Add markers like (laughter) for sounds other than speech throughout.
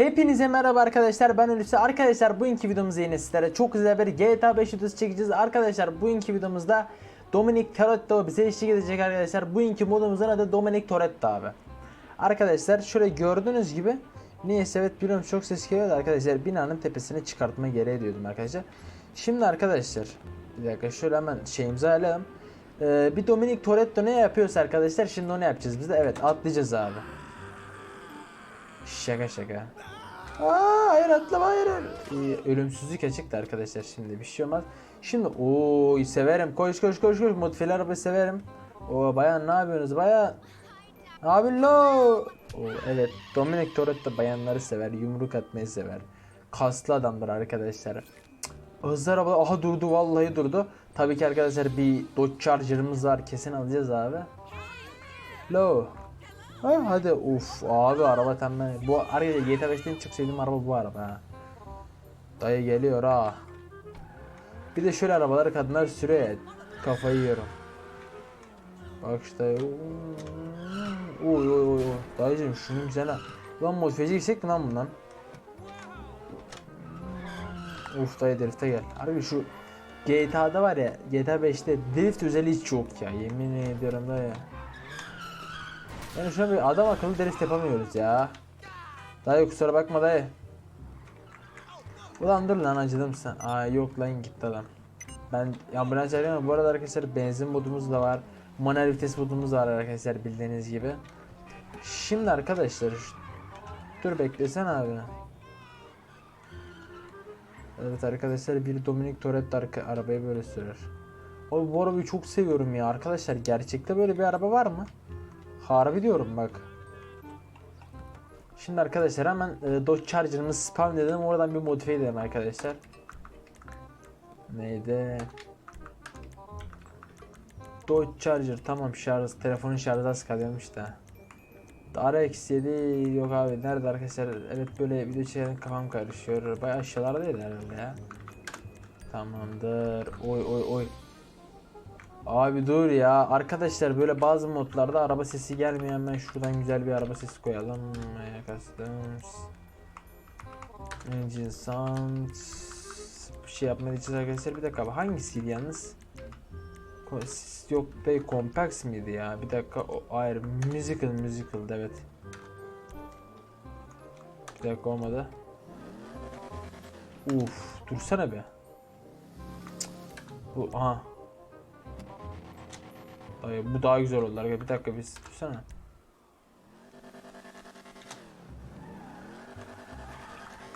Hepinize merhaba arkadaşlar ben Hulusi Arkadaşlar bugünkü videomuzda yine sizlere çok güzel bir GTA 5 videosu çekeceğiz. Arkadaşlar bugünkü videomuzda Dominic Toretto bize eşlik edecek arkadaşlar. Bugünkü modumuzun adı Dominic Toretto abi. Arkadaşlar şöyle gördüğünüz gibi Niyeyse evet biliyorum çok ses geliyordu arkadaşlar Binanın tepesine çıkartma gereği diyordum arkadaşlar. Şimdi arkadaşlar Bir dakika şöyle hemen şeyimizi ayarlayalım ee, Bir Dominic Toretto ne yapıyorsa arkadaşlar Şimdi onu yapacağız biz de. Evet atlayacağız abi. Şaka şaka. Aa, hayır atlama hayır. Ee, ölümsüzlük açıktı arkadaşlar şimdi bir şey olmaz. Şimdi o severim. Koş koş koş koş. Modifiye arabayı severim. O bayan ne yapıyorsunuz bayan? Yapıyorsun lo? Oo, evet Dominic Toretto bayanları sever. Yumruk atmayı sever. Kaslı adamdır arkadaşlar. Hızlı araba aha durdu vallahi durdu. Tabii ki arkadaşlar bir Dodge Charger'ımız var. Kesin alacağız abi. Lo. Ha, hadi uf abi araba tembel. Bu araya GTA 5'ten çıksaydım araba bu araba ha. Dayı geliyor ha. Bir de şöyle arabaları kadınlar sürüyor ya. Kafayı yiyorum. Bak işte. Oy oy oy. Dayıcım şunun güzel ha. Lan modifiyeci yüksek mi lan bundan? Uf dayı drifte gel. Harbi şu GTA'da var ya GTA 5'te drift özelliği hiç yok ya. Yemin ediyorum dayı. Yani şuna bir adam akıllı drift yapamıyoruz ya. Dayı kusura bakma dayı. Ulan dur lan acıdım sen. Aa yok lan gitti adam. Ben ambulans arıyorum. Bu arada arkadaşlar benzin modumuz da var. Manuel vites modumuz var arkadaşlar bildiğiniz gibi. Şimdi arkadaşlar dur beklesen abi. Evet arkadaşlar bir Dominic Toretto arka arabayı böyle sürer. Abi bu arabayı çok seviyorum ya arkadaşlar. Gerçekte böyle bir araba var mı? Harbi diyorum bak. Şimdi arkadaşlar hemen e, Dodge Charger'ımızı spawn edelim. Oradan bir modifiye edelim arkadaşlar. Neydi? Dodge Charger tamam şarj telefonun şarjı az kalıyormuş da. RX7 yok abi nerede arkadaşlar evet böyle video çekerken kafam karışıyor bayağı aşağılarda herhalde ya Tamamdır oy oy oy Abi dur ya. Arkadaşlar böyle bazı modlarda araba sesi gelmiyor. Hemen şuradan güzel bir araba sesi koyalım. Customs Engine Sound. Bir şey yapmak için arkadaşlar. Bir dakika hangisiydi yalnız? Yok değil Compax miydi ya? Bir dakika o hayır Musical Musical evet. Bir dakika olmadı. Uf dursana be. Bu aha Ay, bu daha güzel oldu. Bir dakika bir tutsana.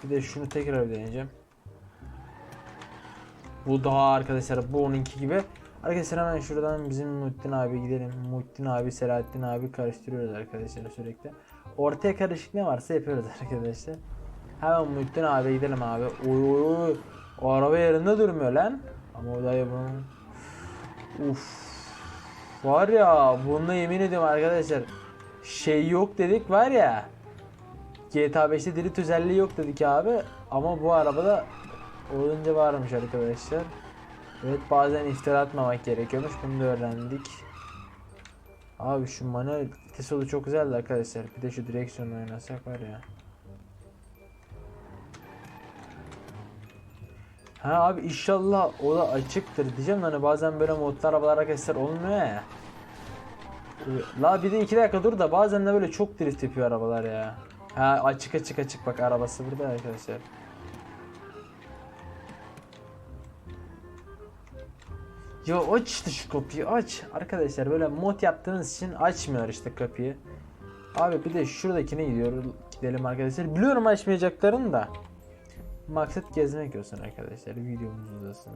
Bir de şunu tekrar deneyeceğim. Bu daha arkadaşlar bu onunki gibi. Arkadaşlar hemen şuradan bizim Muhittin abi gidelim. Muhittin abi, Selahattin abi karıştırıyoruz arkadaşlar sürekli. Ortaya karışık ne varsa yapıyoruz (laughs) arkadaşlar. Hemen Muhittin abi gidelim abi. Oy oy oy. O araba yerinde durmuyor lan. Ama o dayı bunun. Uf. Var ya bunda yemin ediyorum arkadaşlar şey yok dedik var ya GTA 5'te drift özelliği yok dedik abi ama bu arabada olunca varmış arkadaşlar. Evet bazen iftira atmamak gerekiyormuş bunu da öğrendik. Abi şu manuel vites çok güzeldi arkadaşlar. Bir de şu direksiyonu oynasak var ya. Ha abi inşallah o da açıktır diyeceğim hani bazen böyle modlar arabalar arkadaşlar olmuyor ya. La bir de iki dakika dur da bazen de böyle çok drift yapıyor arabalar ya. Ha açık açık açık bak arabası burada arkadaşlar. Yo aç işte şu kapıyı aç. Arkadaşlar böyle mod yaptığınız için açmıyor işte kapıyı. Abi bir de şuradakine gidiyor. Gidelim arkadaşlar. Biliyorum açmayacaklarını da. Maksat gezmek olsun arkadaşlar. Videomuz uzasın.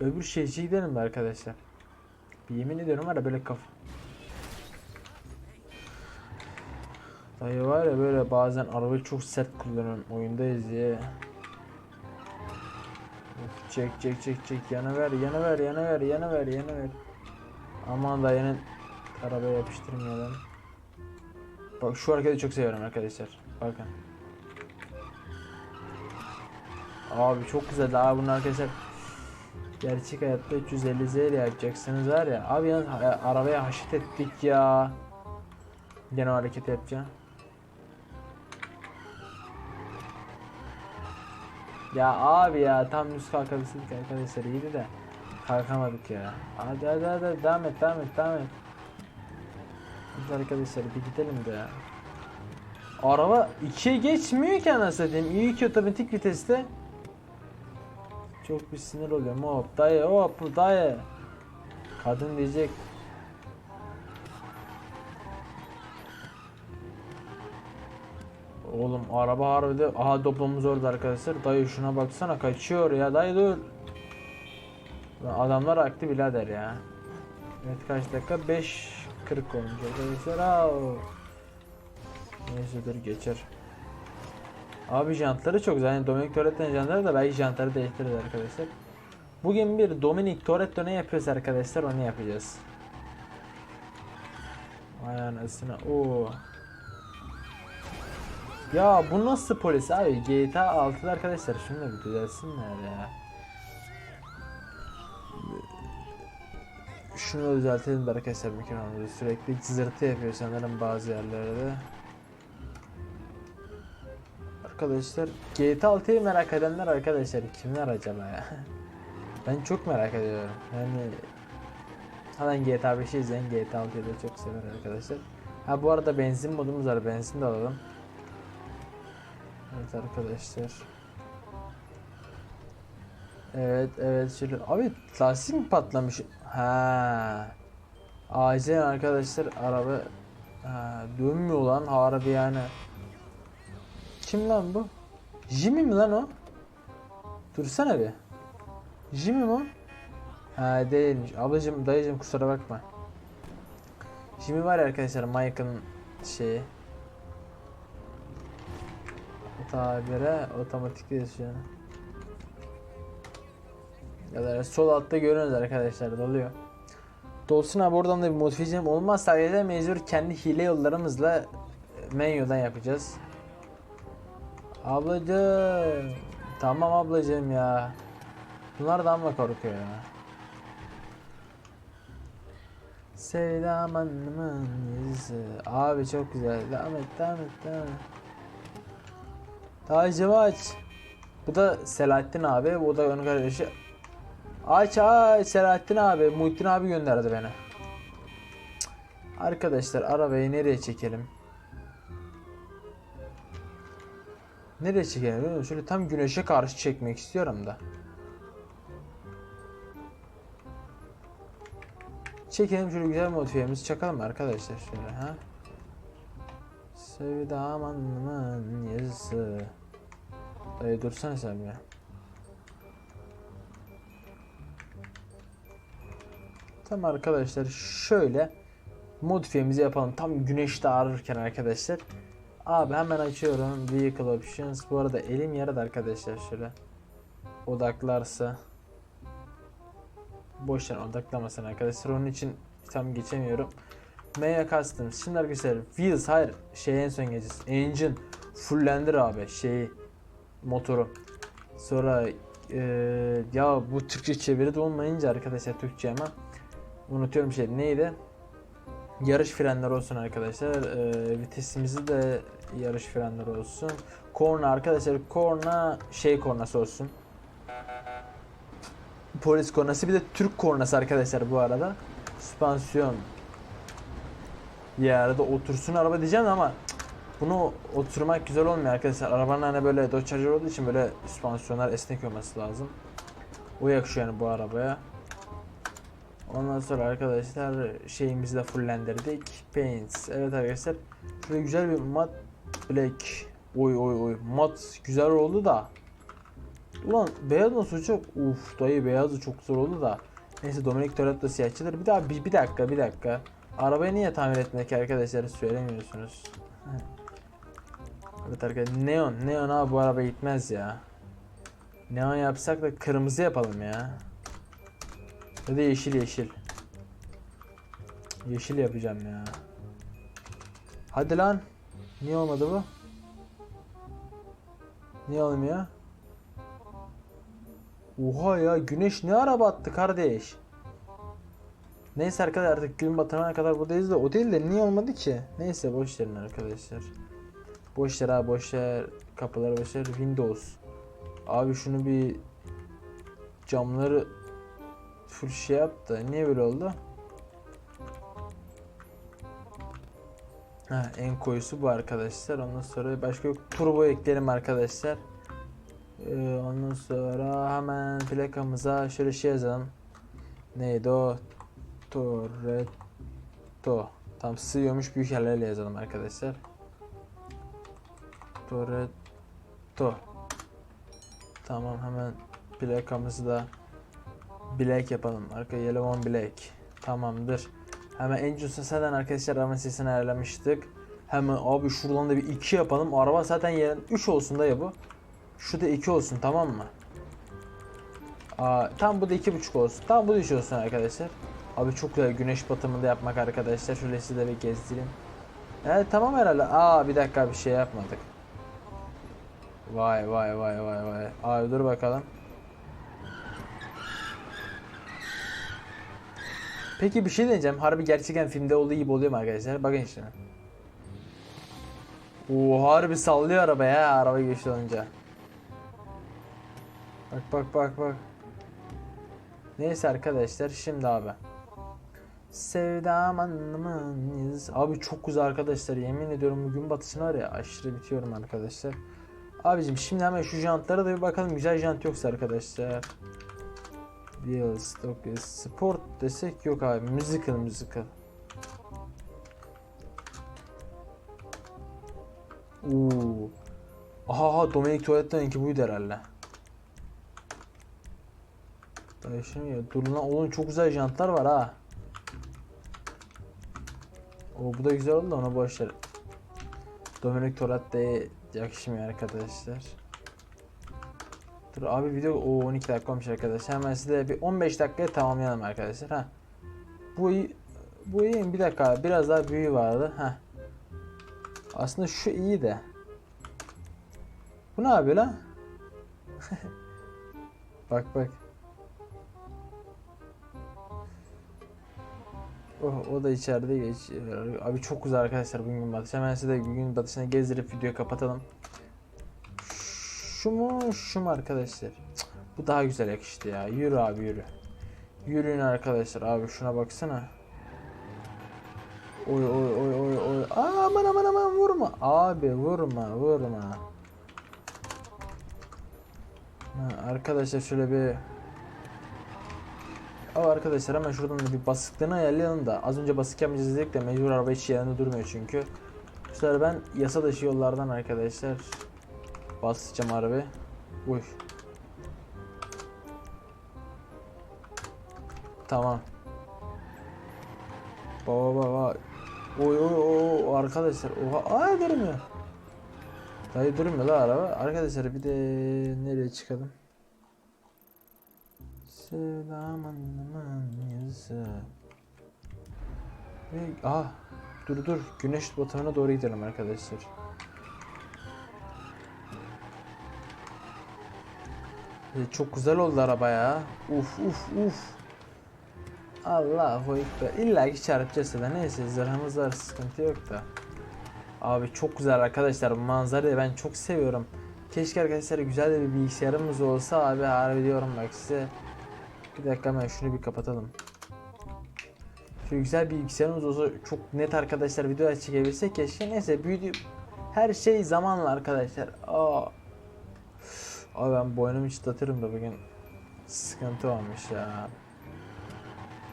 Öbür şehirciye gidelim de arkadaşlar. Bir yemin ediyorum var ya böyle kafa. Dayı var ya böyle bazen arabayı çok sert kullanıyorum oyundayız. Of, çek çek çek çek yana ver yana ver yana ver yana ver yana ver. Aman dayının arabaya yapıştırmayalım. Bak şu hareketi çok seviyorum arkadaşlar. Bakın. Abi çok güzel abi bunun arkadaşlar. Gerçek hayatta 350 Z yapacaksınız var ya. Abi yalnız arabaya haşit ettik ya. Gene o hareketi yapacağım. Ya abi ya tam düz kalkabilseydik arkadaşlar iyiydi de kalkamadık ya. Hadi hadi hadi devam et devam et devam et. Arkadaşlar bir gidelim de ya. Araba 2'ye geçmiyor ki anasını satayım. İyi ki otomatik viteste. Çok bir sinir oluyorum. Hop dayı hop dayı. Kadın diyecek. Oğlum araba harbide aha doplamız orada arkadaşlar. Dayı şuna baksana kaçıyor ya dayı dur. Adamlar aktı birader ya. Evet kaç dakika? 5.40 olmuş arkadaşlar. Aa. Neyse dur geçer. Abi jantları çok. Yani Dominic Toretto'nun jantları da belki jantları değiştiririz arkadaşlar. Bugün bir Dominic Toretto ne yapıyoruz arkadaşlar onu yapacağız. Vay anasını. Oo. Ya bu nasıl polis abi? GTA 6'da arkadaşlar şunu da bir düzelsinler ya. Şunu düzeltelim de arkadaşlar mikrofonumuzu sürekli cızırtı yapıyor sanırım bazı yerlerde. Arkadaşlar GTA 6'yı merak edenler arkadaşlar kimler acaba ya? (laughs) Ben çok merak ediyorum. Yani Hemen GTA 5'i izleyin GTA 6'yı da çok sever arkadaşlar. Ha bu arada benzin modumuz var. Benzin de alalım. Evet arkadaşlar. Evet evet şöyle. Abi lastik mi patlamış? Ha. Acil arkadaşlar araba ha, dönmüyor lan harbi yani. Kim lan bu? Jimmy mi lan o? Dursana bir. Jimmy mi o? Ha değilmiş. Ablacım dayıcım kusura bakma. Jimmy var ya arkadaşlar Michael'ın şeyi. Tabire otomatik yaşıyor. Ya da sol altta görüyoruz arkadaşlar doluyor. Dolsun abi oradan da bir modifiyem olmaz sadece mecbur kendi hile yollarımızla menüden yapacağız. Ablacım. Tamam ablacım ya. Bunlar da amma korkuyor ya. Sevdam anlamın yüzü. Abi çok güzel. Devam et, devam et, devam et. Dayıcım aç. Bu da Selahattin abi. Bu da onun kardeşi. Aç aç Selahattin abi. Muhittin abi gönderdi beni. Arkadaşlar arabayı nereye çekelim? Nereye çekelim? Şöyle tam güneşe karşı çekmek istiyorum da. Çekelim şöyle güzel modifiyemizi çakalım arkadaşlar şöyle ha. Sevdam anlamın yazısı. Dayı dursana sen ya. Tamam arkadaşlar şöyle modifiyemizi yapalım. Tam güneşte ağrırken arkadaşlar. Abi hemen açıyorum Vehicle Options. Bu arada elim yaradı arkadaşlar şöyle. Odaklarsa. Boşver odaklamasın arkadaşlar. Onun için tam geçemiyorum. Maya Customs. Şimdi arkadaşlar Wheels hayır şey en son geçeceğiz. Engine fullendir abi şeyi motoru. Sonra eee, ya bu Türkçe çeviri de olmayınca arkadaşlar Türkçe ama unutuyorum şey neydi? Yarış frenleri olsun arkadaşlar. Eee, vitesimizi de yarış frenleri olsun. Korna arkadaşlar korna şey kornası olsun. Polis kornası bir de Türk kornası arkadaşlar bu arada. Süspansiyon yerde otursun araba diyeceğim ama bunu oturmak güzel olmuyor arkadaşlar. Arabanın hani böyle Dodge Charger olduğu için böyle süspansiyonlar esnek olması lazım. O yakışıyor yani bu arabaya. Ondan sonra arkadaşlar şeyimizi de fullendirdik. Paints. Evet arkadaşlar. Şöyle güzel bir mat black. Oy oy oy. Mat güzel oldu da. Ulan beyaz nasıl çok? Uf dayı beyazı çok güzel oldu da. Neyse Dominic Toretto siyahçıdır. Bir daha bir, bir dakika bir dakika. Arabayı niye tamir etmek arkadaşlar söylemiyorsunuz. evet arkadaşlar neon neon abi bu araba gitmez ya. Neon yapsak da kırmızı yapalım ya. Ya da yeşil yeşil. Yeşil yapacağım ya. Hadi lan. Niye olmadı bu? Niye olmuyor? Oha ya güneş ne ara battı kardeş? Neyse arkadaşlar artık gün batımına kadar buradayız da o değil de niye olmadı ki? Neyse boş verin arkadaşlar. Boş ver abi boş ver. Kapıları boş ver. Windows. Abi şunu bir camları full şey yap da niye böyle oldu? Ha, en koyusu bu arkadaşlar. Ondan sonra başka yok. Turbo ekleyelim arkadaşlar. Ee, ondan sonra hemen plakamıza şöyle şey yazalım. Neydi o? Toretto. Tam sığıyormuş büyük yerlerle yazalım arkadaşlar. Toretto. Tamam hemen plakamızı da black yapalım. Arka yellow on black. Tamamdır. Hemen engine sesinden arkadaşlar araba sesini ayarlamıştık. Hemen abi şuradan da bir 2 yapalım. Araba zaten yerin 3 olsun da ya bu. Şu da 2 olsun tamam mı? Aa, tam bu da 2.5 olsun. Tam bu da 3 olsun arkadaşlar. Abi çok güzel güneş batımında yapmak arkadaşlar. Şöyle size de bir gezdireyim. Evet tamam herhalde. Aa bir dakika bir şey yapmadık. Vay vay vay vay vay. Abi dur bakalım. Peki bir şey diyeceğim. Harbi gerçekten filmde olduğu gibi oluyor mu arkadaşlar? Bakın şimdi. Oo harbi sallıyor araba ya araba güçlü olunca. Bak bak bak bak. Neyse arkadaşlar şimdi abi. Sevdam anlamınız. Abi çok güzel arkadaşlar yemin ediyorum bugün batışın var ya aşırı bitiyorum arkadaşlar. Abicim şimdi hemen şu jantlara da bir bakalım güzel jant yoksa arkadaşlar. Stock is sport desek yok abi musical musical. Oo. Aha aha Dominic Toretto'nunki buydu herhalde. Şunu ya dur lan oğlum çok güzel jantlar var ha. O bu da güzel oldu ona boş ver. Dominic Toretto'ya yakışmıyor arkadaşlar. Dur abi video o 12 dakika olmuş arkadaşlar. Hemen size bir 15 dakikaya tamamlayalım arkadaşlar. Ha. Bu. Bu iyi bir dakika biraz daha büyüğü vardı. Ha. Aslında şu iyi de. Bu ne yapıyor lan? (laughs) bak bak. Oh, o da içeride geç. Abi çok güzel arkadaşlar bugün batış. Hemen size gün batışını gezdirip videoyu kapatalım. Şu mu şu mu arkadaşlar? Bu daha güzel yakıştı ya. Yürü abi yürü. Yürüyün arkadaşlar abi şuna baksana. Oy oy oy oy oy. Aa, aman aman aman vurma. Abi vurma vurma. Ha, arkadaşlar şöyle bir Abi arkadaşlar hemen şuradan da bir basıklığını ayarlayalım da az önce basık yapmayacağız dedik de mecbur araba hiç yerinde durmuyor çünkü. Bu sefer ben yasa dışı yollardan arkadaşlar basacağım arabayı. Uy. Tamam. Baba baba. Oy oy oy arkadaşlar. Oha ay durmuyor. Dayı durmuyor la araba. Arkadaşlar bir de nereye çıkalım? Selam anlamın yüzü. Ve ah dur dur güneş batımına doğru gidelim arkadaşlar. Çok güzel oldu araba ya. Uf uf uf. Allahu ekber. İlla ki çarpacağız da neyse zırhımız var sıkıntı yok da. Abi çok güzel arkadaşlar manzarayı ben çok seviyorum. Keşke arkadaşlar güzel de bir bilgisayarımız olsa abi harbi diyorum bak size. Bir dakika hemen şunu bir kapatalım. Şöyle güzel bir bilgisayarımız olsa çok net arkadaşlar videolar çekebilsek keşke. Neyse büyüdü. Her şey zamanla arkadaşlar. Aa. Abi ben boynumu çıtlatırım da bugün sıkıntı olmuş ya.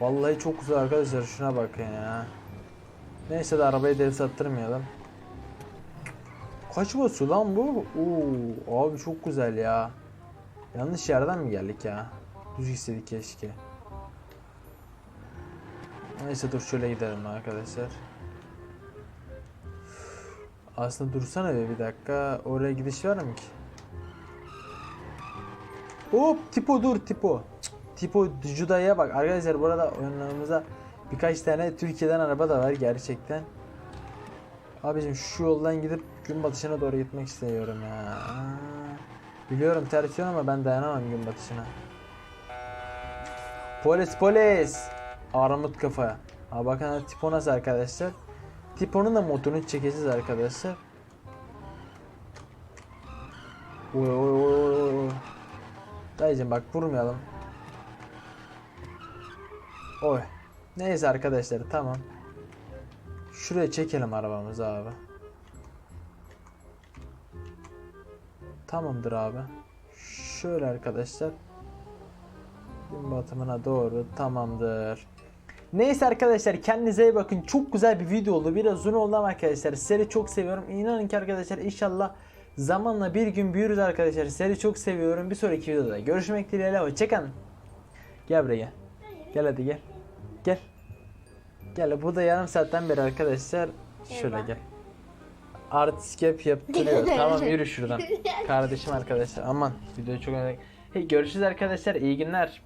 Vallahi çok güzel arkadaşlar şuna bakın ya. Neyse de arabayı dev sattırmayalım. Kaç basıyor lan bu? Oo, abi çok güzel ya. Yanlış yerden mi geldik ya? Düz istedik keşke. Neyse dur şöyle gidelim arkadaşlar. Aslında dursana be bir dakika. Oraya gidiş var mı ki? Hop tipo dur tipo. Tipo Juda'ya bak. Arkadaşlar burada önümüzde birkaç tane Türkiye'den araba da var gerçekten. Abicim şu yoldan gidip gün batışına doğru gitmek istiyorum ya. Biliyorum ters ama ben dayanamam gün batışına. Polis polis. Armut kafaya. Ha bakın tipo nasıl arkadaşlar. Tipo'nun da motorunu çekeceğiz arkadaşlar. Oy oy oy oy. Dayıcım bak vurmayalım. Oy. Neyse arkadaşlar tamam. Şuraya çekelim arabamızı abi. Tamamdır abi. Şöyle arkadaşlar. Gün batımına doğru tamamdır. Neyse arkadaşlar kendinize iyi bakın. Çok güzel bir video oldu. Biraz uzun oldu ama arkadaşlar seri çok seviyorum. İnanın ki arkadaşlar inşallah zamanla bir gün büyürüz arkadaşlar. Seri çok seviyorum. Bir sonraki videoda görüşmek dileğiyle. Hoşçakalın. Gel buraya gel. Gel hadi gel. Gel. Gel bu da yarım saatten beri arkadaşlar. Şöyle gel. Artist yap yaptırıyor. (laughs) tamam yürü şuradan. (laughs) Kardeşim arkadaşlar aman videoyu çok önemli. Hey görüşürüz arkadaşlar iyi günler.